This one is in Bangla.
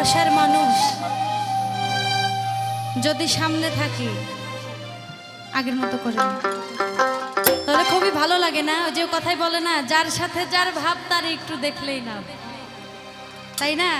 ভালোবাসার মানুষ। যদি সামনে থাকি, আগের মতো করে তাহলে খুবই ভালো লাগে না? যে কথাই বলে না, যার সাথে যার ভাব, তার একটু দেখলেই না তাই না?